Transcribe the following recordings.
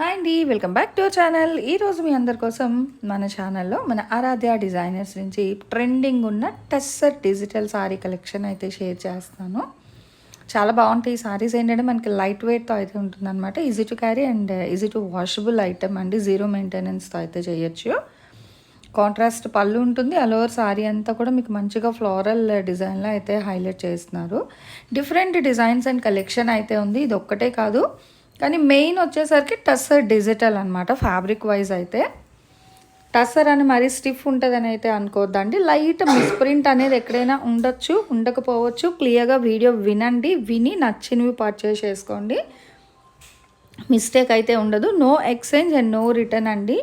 Hi అండి welcome back to our channel ఈరోజు మీ అందరి కోసం మన ఛానల్లో మన ఆరాధ్య డిజైనర్స్ నుంచి ట్రెండింగ్ ఉన్న టెస్సర్ డిజిటల్ సారీ కలెక్షన్ అయితే షేర్ చేస్తాను. చాలా బాగుంటాయి. ఈ సారీస్ ఏంటంటే మనకి లైట్ వెయిట్తో అయితే ఉంటుంది అనమాట easy to carry and easy to washable item అండి. జీరో మెయింటెనెన్స్తో అయితే చేయొచ్చు. కాంట్రాస్ట్ పళ్ళు ఉంటుంది. అలోవర్ సారీ అంతా కూడా మీకు మంచిగా ఫ్లోరల్ డిజైన్లో అయితే హైలైట్ చేస్తున్నారు. డిఫరెంట్ డిజైన్స్ అండ్ కలెక్షన్ అయితే ఉంది. ఇది ఒక్కటే కాదు. కానీ మెయిన్ వచ్చేసరికి టస్సర్ డిజిటల్ అనమాట ఫ్యాబ్రిక్ వైజ్ అయితే. టస్సర్ అని మరీ స్టిఫ్ ఉంటుందని అయితే అనుకోవద్దండి. లైట్ మిస్ప్రింట్ అనేది ఎక్కడైనా ఉండొచ్చు ఉండకపోవచ్చు. క్లియర్గా వీడియో వినండి విని నచ్చినవి పర్చేస్ చేసుకోండి. మిస్టేక్ అయితే ఉండదు. No exchange and no return అండి.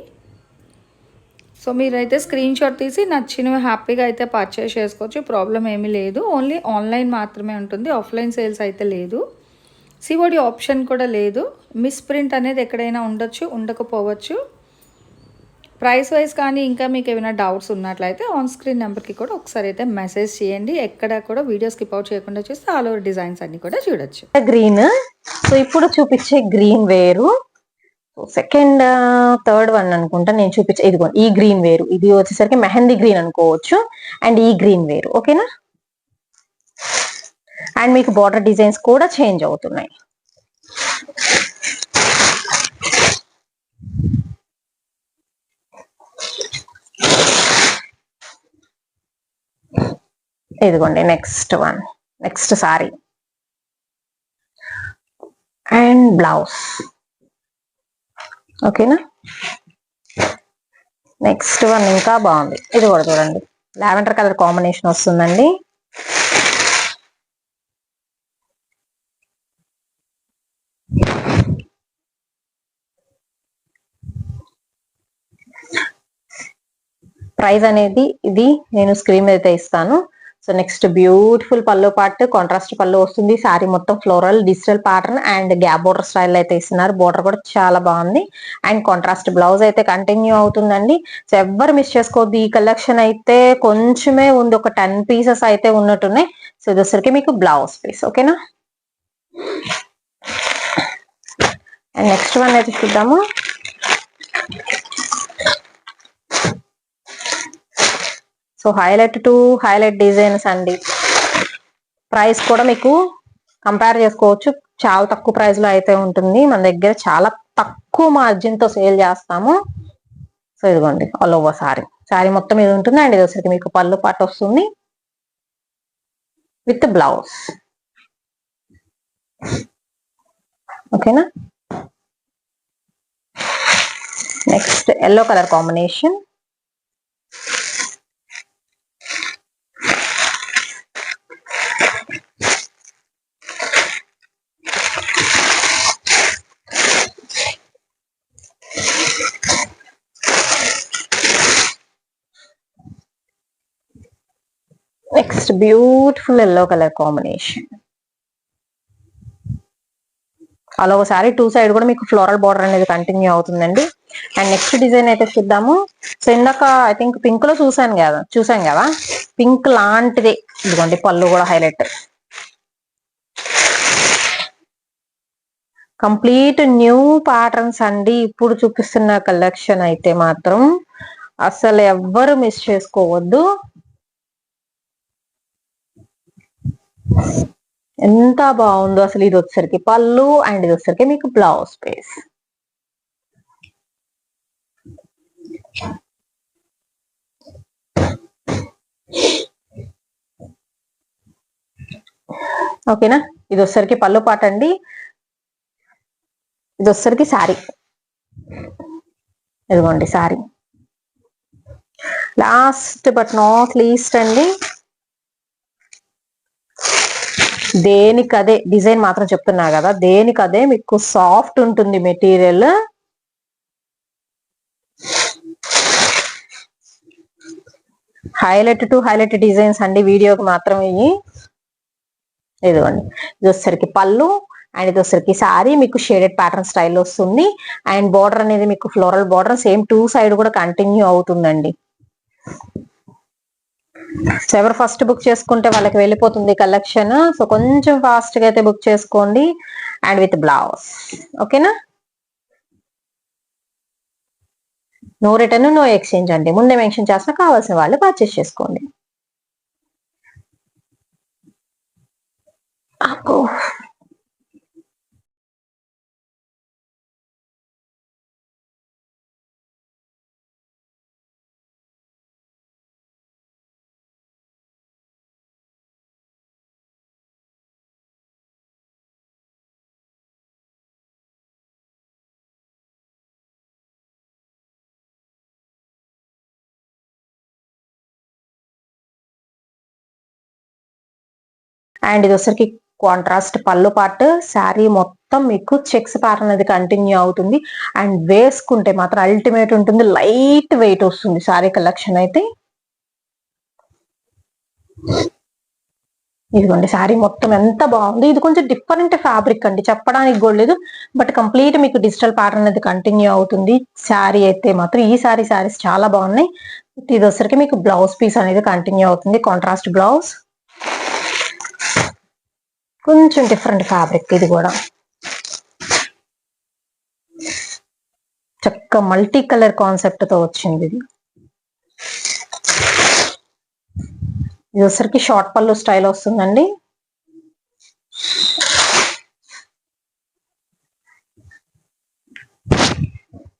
సో మీరైతే స్క్రీన్ షాట్ తీసి నచ్చినవి హ్యాపీగా అయితే పర్చేస్ చేసుకోవచ్చు. ప్రాబ్లం ఏమీ లేదు. ఓన్లీ ఆన్లైన్ మాత్రమే ఉంటుంది. ఆఫ్లైన్ సేల్స్ అయితే లేదు. సిఓడి ఆప్షన్ కూడా లేదు. మిస్ ప్రింట్ అనేది ఎక్కడైనా ఉండొచ్చు ఉండకపోవచ్చు. ప్రైస్ వైజ్ కానీ ఇంకా మీకు ఏమైనా డౌట్స్ ఉన్నట్లయితే ఆన్ స్క్రీన్ నెంబర్కి కూడా ఒకసారి అయితే మెసేజ్ చేయండి. ఎక్కడ కూడా వీడియో స్కిప్ అవుట్ చేయకుండా చూస్తే ఆల్ ఓవర్ డిజైన్స్ అన్ని కూడా చూడొచ్చు. గ్రీన్ సో ఇప్పుడు చూపించే గ్రీన్ వేరు. సెకండ్ థర్డ్ వన్ అనుకుంటా నేను చూపించే ఇదిగో ఈ గ్రీన్ వేరు. ఇది వచ్చేసరికి మెహందీ గ్రీన్ అనుకోవచ్చు. అండ్ ఈ గ్రీన్ వేరు. ఓకేనా అండ్ మీకు బార్డర్ డిజైన్స్ కూడా చేంజ్ అవుతున్నాయి. ఇదిగోండి next one next sari and blouse. ఓకేనా? నెక్స్ట్ వన్ ఇంకా బాగుంది. ఇది కూడా చూడండి. లావెండర్ కలర్ కాంబినేషన్ వస్తుందండి. ప్రైస్ అనేది ఇది నేను స్క్రీన్ అయితే ఇస్తాను. So next beautiful pallu part contrast pallu వస్తుంది. శారీ మొత్తం floral digital pattern and gap border style అయితే ఇస్తున్నారు. బోర్డర్ కూడా చాలా బాగుంది. అండ్ కాంట్రాస్ట్ బ్లౌజ్ అయితే కంటిన్యూ అవుతుందండి. సో ఎవ్వరు మిస్ చేసుకోవద్దు. ఈ కలెక్షన్ అయితే కొంచెమే ఉంది. ఒక టెన్ పీసెస్ అయితే ఉన్నట్టున్నాయి. సో ఇదొసరికి మీకు బ్లౌజ్ పీస్ ఓకేనా అండ్ నెక్స్ట్ వన్ అయితే చూద్దాము. So highlight to highlight designs అండి. ప్రైస్ కూడా మీకు కంపేర్ చేసుకోవచ్చు. చాలా తక్కువ ప్రైస్లో అయితే ఉంటుంది. మన దగ్గర చాలా తక్కువ మార్జిన్తో సేల్ చేస్తాము. సో ఇదిగోండి ఆల్ ఓవర్ సారీ సారీ మొత్తం ఇది ఉంటుంది. అండ్ ఇది వచ్చరికి మీకు పళ్ళు పాట వస్తుంది. విత్ బ్లౌజ్ ఓకేనా next yellow colour combination next beautiful yellow colour combination అలా ఒకసారి టూ సైడ్ కూడా మీకు ఫ్లోరల్ బార్డర్ అనేది కంటిన్యూ అవుతుందండి. అండ్ నెక్స్ట్ డిజైన్ అయితే చూద్దాము. సో ఇందాక ఐ థింక్ పింక్లో చూసాను కదా చూసాం కదా? పింక్ లాంటిది. ఇదిగోండి పళ్ళు కూడా హైలైట్ కంప్లీట్ న్యూ ప్యాటర్న్స్ అండి. ఇప్పుడు చూపిస్తున్న కలెక్షన్ అయితే మాత్రం. అసలు ఎవ్వరు మిస్ చేసుకోవద్దు. ఎంత బాగుందో అసలు ఇది వచ్చరికి పళ్ళు అండ్ ఇది వచ్చరికి మీకు బ్లౌజ్ పీస్ ఓకేనా? ఇది వచ్చరికి పళ్ళు పాట అండి. ఇది వచ్చరికి శారీ. ఇదిగోండి sari. Last but not least అండి. దేనికదే డిజైన్ మాత్రం చెప్తున్నా కదా దేనికదే మీకు సాఫ్ట్ ఉంటుంది material. Highlight to highlight designs అండి వీడియోకి మాత్రం ఇవి. ఇదిగోండి ఇది వచ్చేసరికి పళ్ళు అండ్ ఇది వచ్చేసరికి సారీ మీకు షేడెడ్ ప్యాటర్న్ స్టైల్ వస్తుంది. అండ్ బార్డర్ అనేది మీకు floral border same two side కూడా కంటిన్యూ అవుతుందండి. సో ఎవరు ఫస్ట్ బుక్ చేసుకుంటే వాళ్ళకి వెళ్ళిపోతుంది కలెక్షన్ సో కొంచెం ఫాస్ట్గా అయితే బుక్ చేసుకోండి. అండ్ విత్ బ్లౌజ్ ఓకేనా నో? రిటర్న్ నో ఎక్స్చేంజ్ అండి. ముందే మెన్షన్ చేసిన కావాల్సిన వాళ్ళు పర్చేస్ చేసుకోండి. అబ్బో. అండ్ ఇది వచ్చరికి కాంట్రాస్ట్ పళ్ళు పార్ట్ శారీ మొత్తం మీకు చెక్స్ ప్యాటర్న్ అనేది కంటిన్యూ అవుతుంది. అండ్ వేసుకుంటే మాత్రం అల్టిమేట్ ఉంటుంది లైట్ వెయిట్ వస్తుంది శారీ కలెక్షన్ అయితే. ఇదిగోండి శారీ మొత్తం ఎంత బాగుంది. ఇది కొంచెం డిఫరెంట్ ఫ్యాబ్రిక్ అండి చెప్పడానికి కూడా లేదు. బట్ కంప్లీట్ మీకు డిజిటల్ ప్యాటర్న్ అనేది కంటిన్యూ అవుతుంది. శారీ అయితే మాత్రం ఈ శారీ శారీస్ చాలా బాగున్నాయి. ఇది వచ్చరికి మీకు బ్లౌజ్ పీస్ అనేది కంటిన్యూ అవుతుంది. కాంట్రాస్ట్ బ్లౌజ్ కొంచెం డిఫరెంట్ ఫ్యాబ్రిక్ ఇది కూడా. చక్క మల్టీ కలర్ కాన్సెప్ట్తో వచ్చింది ఇది. ఇది వచ్చరికి షార్ట్ పళ్ళు స్టైల్ వస్తుందండి.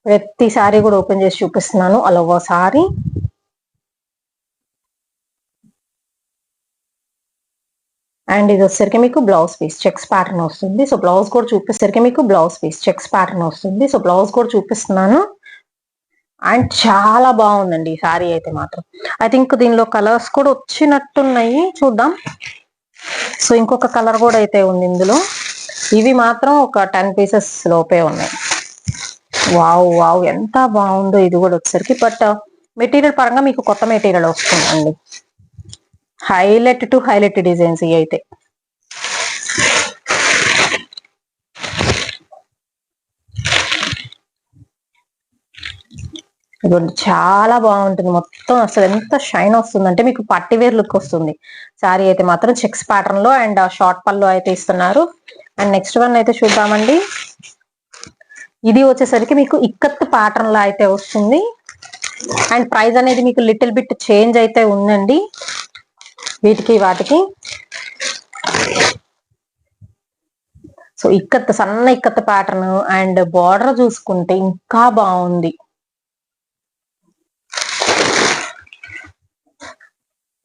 ప్రతి సారీ కూడా ఓపెన్ చేసి చూపిస్తున్నాను. అలా సారీ. అండ్ ఇది వచ్చేసరికి మీకు బ్లౌజ్ పీస్ చెక్స్ ప్యాటర్న్ వస్తుంది. సో బ్లౌజ్ కూడా చూపిస్తేసరికి మీకు బ్లౌజ్ పీస్ చెక్స్ ప్యాటర్న్ వస్తుంది. సో బ్లౌజ్ కూడా చూపిస్తున్నాను. అండ్ చాలా బాగుందండి ఈ సారీ అయితే మాత్రం. ఐ థింక్ దీనిలో కలర్స్ కూడా వచ్చినట్టున్నాయి. చూద్దాం. సో ఇంకొక కలర్ కూడా అయితే ఉంది ఇందులో. ఇవి మాత్రం ఒక టెన్ పీసెస్ లోపే ఉన్నాయి. వావ్ వావ్ ఎంత బాగుందో ఇది కూడా వచ్చేసరికి. బట్ మెటీరియల్ uh, పరంగా మీకు కొత్త మెటీరియల్ వస్తుందండి. హైలైట్ టు హైలైట్ డిజైన్స్ ఇవి అయితే. ఇదిగోండి చాలా బాగుంటుంది. మొత్తం అసలు ఎంత షైన్ వస్తుంది. అంటే మీకు పట్టివేర్ లుక్ వస్తుంది. శారీ అయితే మాత్రం చెక్స్ ప్యాటర్న్లో అండ్ షార్ట్ uh, పళ్ళు అయితే ఇస్తున్నారు. అండ్ నెక్స్ట్ వన్ అయితే చూద్దామండి. ఇది వచ్చేసరికి మీకు ఇక్కత్ ప్యాటర్న్లో అయితే వస్తుంది. అండ్ ప్రైస్ అనేది మీకు లిటిల్ బిట్ చేంజ్ అయితే ఉందండి. వీటికి వాటికి. సో ఇక్కత్ సన్న ఇక్కత్ ప్యాటర్న్ అండ్ బార్డర్ చూసుకుంటే ఇంకా బాగుంది.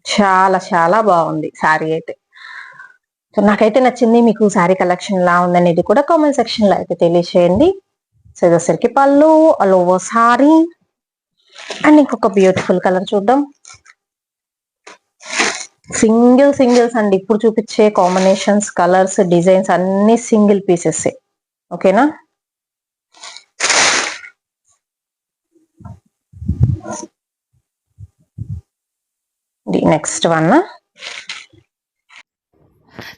చాలా చాలా బాగుంది శారీ అయితే. సో నాకైతే నచ్చింది మీకు శారీ కలెక్షన్ లా ఉందనేది కూడా కామెంట్ సెక్షన్లో అయితే తెలియచేయండి. సో ఇదొసరికి పళ్ళు అల్ అలోవో సారీ అండ్ ఇంకొక బ్యూటిఫుల్ కలర్ చూద్దాం. సింగిల్ సింగిల్స్ అండి. ఇప్పుడు చూపించే కాంబినేషన్స్ కలర్స్ డిజైన్స్ అన్ని సింగిల్ పీసెస్ ఓకేనా నెక్స్ట్ వన్